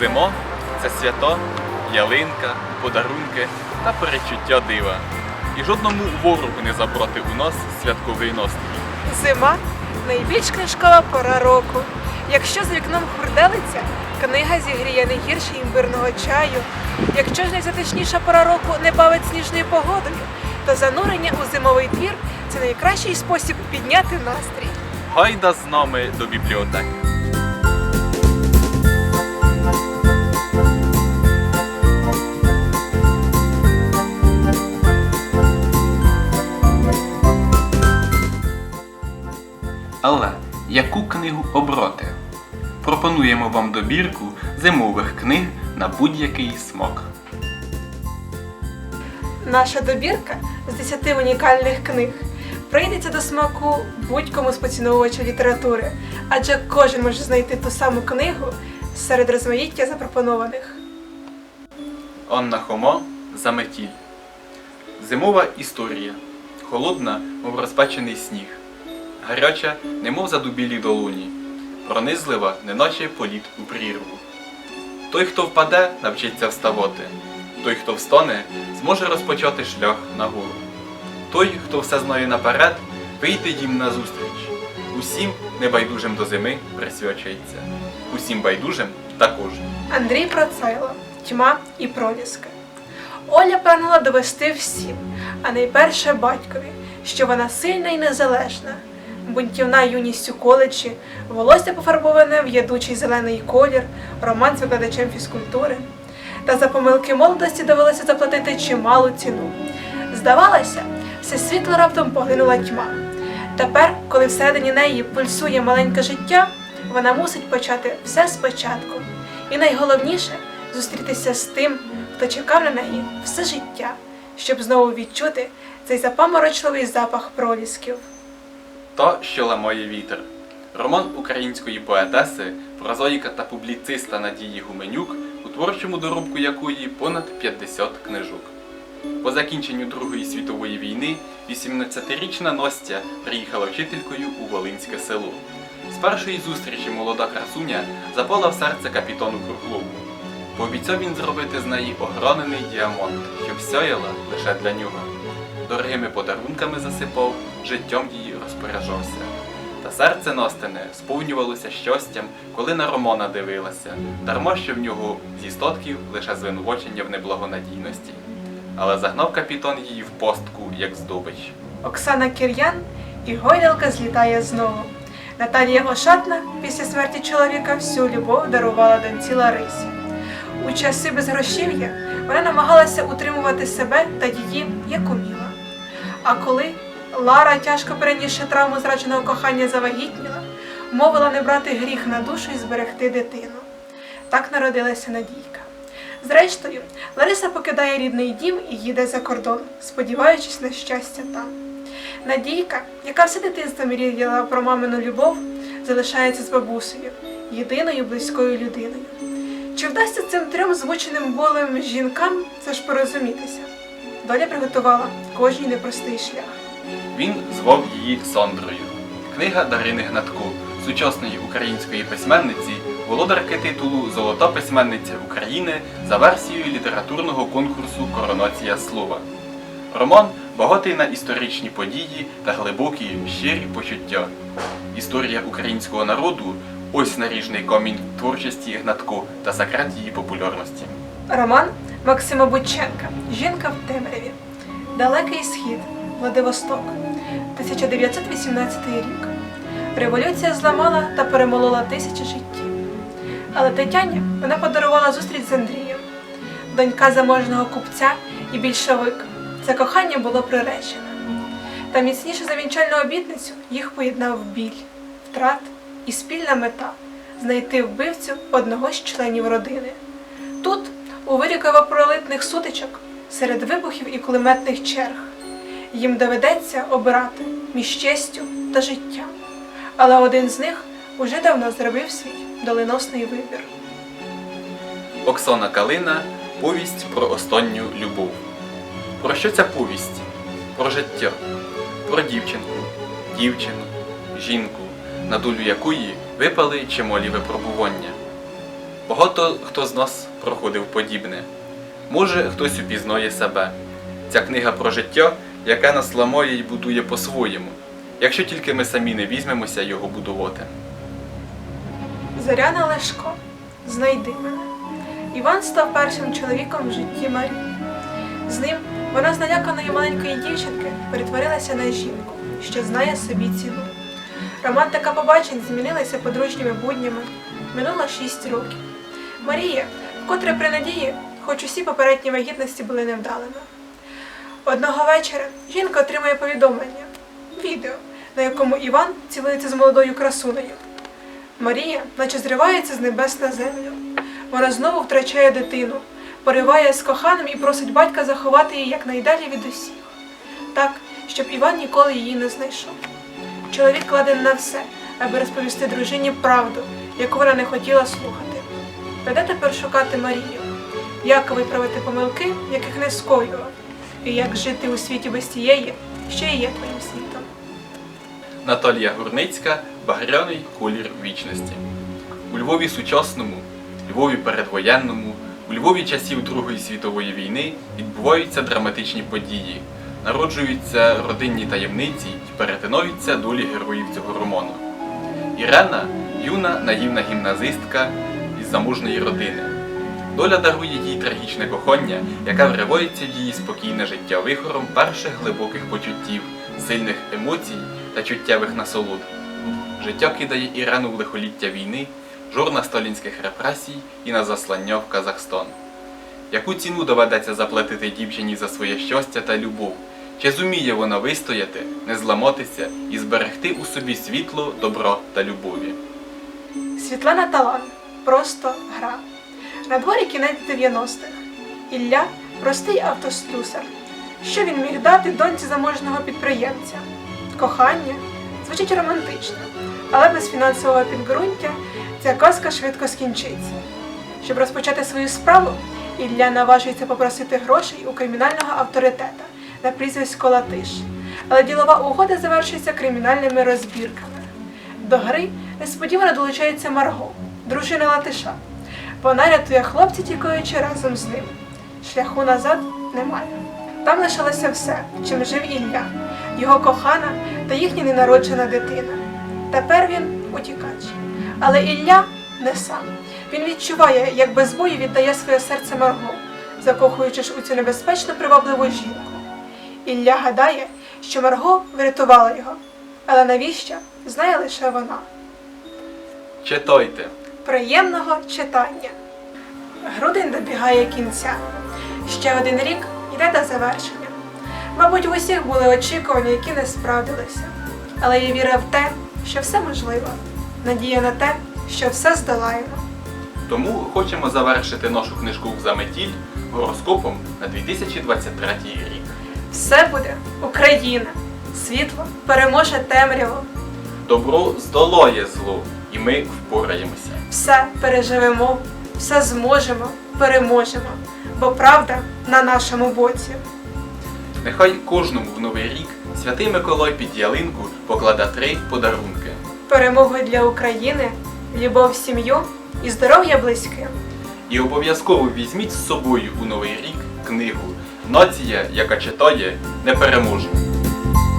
Зимо це свято, ялинка, подарунки та перечуття дива. І жодному ворогу не забрати у нас святковий настрій. Зима найбільш книжкова пора року. Якщо за вікном хурделиця, книга зігріє не гірше імбирного чаю. Якщо ж найзатишніша пора року не бавить сніжною погодою, то занурення у зимовий двір це найкращий спосіб підняти настрій. Гайда з нами до бібліотеки. Але яку книгу обрати? Пропонуємо вам добірку зимових книг на будь-який смак. Наша добірка з 10 унікальних книг прийдеться до смаку будь-кому з поціновувачів літератури, адже кожен може знайти ту саму книгу серед розмаїття запропонованих. Анна Хомо Заметіль. Зимова історія. Холодна, мов розпечений сніг. Гаряча, немов задубілі долоні. Пронизлива, неначе політ у прірву. Той, хто впаде, навчиться вставати. Той, хто встане, зможе розпочати шлях нагору. Той, хто все знає наперед, вийде їм назустріч. Усім небайдужим до зими присвячується. Усім байдужим також. Андрій Процайло, тьма і проліски. Оля прагнула довести всім, а найперше батькові, що вона сильна і незалежна. Бунтівна юність у коледжі, волосся пофарбоване в ядучий зелений колір, роман з викладачем фізкультури. Та за помилки молодості довелося заплатити чималу ціну. Здавалося, все світло раптом поглинула тьма. Тепер, коли всередині неї пульсує маленьке життя, вона мусить почати все спочатку. І найголовніше зустрітися з тим, хто чекав на неї все життя, щоб знову відчути цей запаморочливий запах пролісків. Та, що ламає вітер. Роман української поетеси, прозоїка та публіциста Надії Гуменюк, у творчому доробку якої понад 50 книжок. По закінченню Другої світової війни 18-річна Настя приїхала вчителькою у Волинське село. З першої зустрічі молода красуня запала в серце капітану Круглову. Пообіцяв він зробити з неї огранений діамант, щоб сяяла лише для нього. Дорогими подарунками засипав, життям її розпоряджався. Та серце Настине сповнювалося щастям, коли на Романа дивилася, дарма що в нього зі статків лише звинувачення в неблагонадійності. Але загнав капітан її в постку, як здобич. Оксана Кір'ян і гойдалка злітає знову. Наталія Ошатна після смерті чоловіка всю любов дарувала доньці Ларисі. У часи безгрошів'я вона намагалася утримувати себе та її як уміла. А коли Лара, тяжко перенісши травму зрадженого кохання, завагітніла, мовила не брати гріх на душу і зберегти дитину. Так народилася Надійка. Зрештою, Лариса покидає рідний дім і їде за кордон, сподіваючись на щастя там. Надійка, яка все дитинство мріяла про мамину любов, залишається з бабусею, єдиною близькою людиною. Чи вдасться цим трьом звученим болем жінкам це ж порозумітися? Доля приготувала кожній непростий шлях. Він звав її Сандрою. Книга Дарини Гнатко, сучасної української письменниці, володарки титулу Золота письменниця України за версією літературного конкурсу Коронація слова. Роман багатий на історичні події та глибокі щирі почуття. Історія українського народу ось наріжний камінь творчості Гнатко та секрет її популярності. Роман Максима Бутченка Жінка в темряві. Далекий схід. Владивосток. 1918 рік. Революція зламала та перемолола тисячі життів. Але Тетяні вона подарувала зустріч з Андрієм, донька заможного купця і більшовик. Це кохання було приречене. Та міцніше за вінчальну обітницю їх поєднав біль, втрат і спільна мета знайти вбивцю одного з членів родини. Тут, у вирі кровопролитних сутичок, серед вибухів і кулеметних черг, їм доведеться обирати між честю та життям. Але один з них уже давно зробив свій доленосний вибір. Оксана Калина Повість про останню любов. Про що ця повість? Про життя, про дівчинку, дівчину, жінку, на долю якої випали чималі випробування. Багато хто з нас проходив подібне. Може, хтось упізнає себе. Ця книга про життя, яке нас ламає і будує по-своєму, якщо тільки ми самі не візьмемося його будувати. Зоряна Лешко, знайди мене. Іван став першим чоловіком в житті Марії. З ним вона з наляканої маленької дівчинки перетворилася на жінку, що знає собі ціну. Романтика побачень змінилася подружніми буднями. Минуло шість років. Марія, вкотре при надії, хоч усі попередні вагітності були невдалими. Одного вечора жінка отримує повідомлення відео, на якому Іван цілується з молодою красунею. Марія, наче зривається з небес на землю. Вона знову втрачає дитину, пориває з коханим і просить батька заховати її якнайдалі від усіх, так, щоб Іван ніколи її не знайшов. Чоловік кладе на все, аби розповісти дружині правду, яку вона не хотіла слухати. Піде тепер шукати Марію, як виправити помилки, яких не скоював, і як жити у світі без тієї, що і є твоїм світом. Наталія Гурницька Багряний колір вічності. У Львові сучасному, Львові передвоєнному, у Львові часів Другої світової війни відбуваються драматичні події, народжуються родинні таємниці і перетинаються долі героїв цього роману. Ірена юна наївна гімназистка заможної родини. Доля дарує їй трагічне кохання, яке вривається в її спокійне життя вихором перших глибоких почуттів, сильних емоцій та чуттєвих насолод. Життя кидає Ірену в лихоліття війни, жорна сталінських репресій і на заслання в Казахстан. Яку ціну доведеться заплатити дівчині за своє щастя та любов? Чи зуміє вона вистояти, не зламатися і зберегти у собі світло, добро та любові? Світлана Талан. Просто гра. На дворі кінець 90-х. Ілля простий автослюсар. Що він міг дати доньці заможного підприємця? Кохання звучить романтично, але без фінансового підґрунтя ця казка швидко скінчиться. Щоб розпочати свою справу, Ілля наважується попросити грошей у кримінального авторитета на прізвисько Латиш. Але ділова угода завершується кримінальними розбірками. До гри несподівано долучається Марго, дружина Латиша. Вона рятує хлопця, тікаючи разом з ним. Шляху назад немає. Там лишилося все, чим жив Ілля, його кохана та їхня ненароджена дитина. Тепер він утікач. Але Ілля не сам. Він відчуває, як без бою віддає своє серце Марго, закохуючись у цю небезпечно привабливу жінку. Ілля гадає, що Марго врятувала його, але навіщо знає лише вона. Читайте! Приємного читання. Грудень добігає кінця. Ще один рік йде до завершення. Мабуть, у усіх були очікування, які не справдилися. Але є віра в те, що все можливо, надія на те, що все здолаємо. Тому хочемо завершити нашу книжку в заметіль гороскопом на 2023 рік. Все буде Україна. Світло переможе темряву. Добро здолає зло, і ми впораємося. Все переживемо, все зможемо, переможемо, бо правда на нашому боці. Нехай кожному в новий рік святий Миколай під ялинку покладе три подарунки. Перемогу для України, любов в сім'ю і здоров'я близьким. І обов'язково візьміть з собою у новий рік книгу Нація, яка читає, не переможе.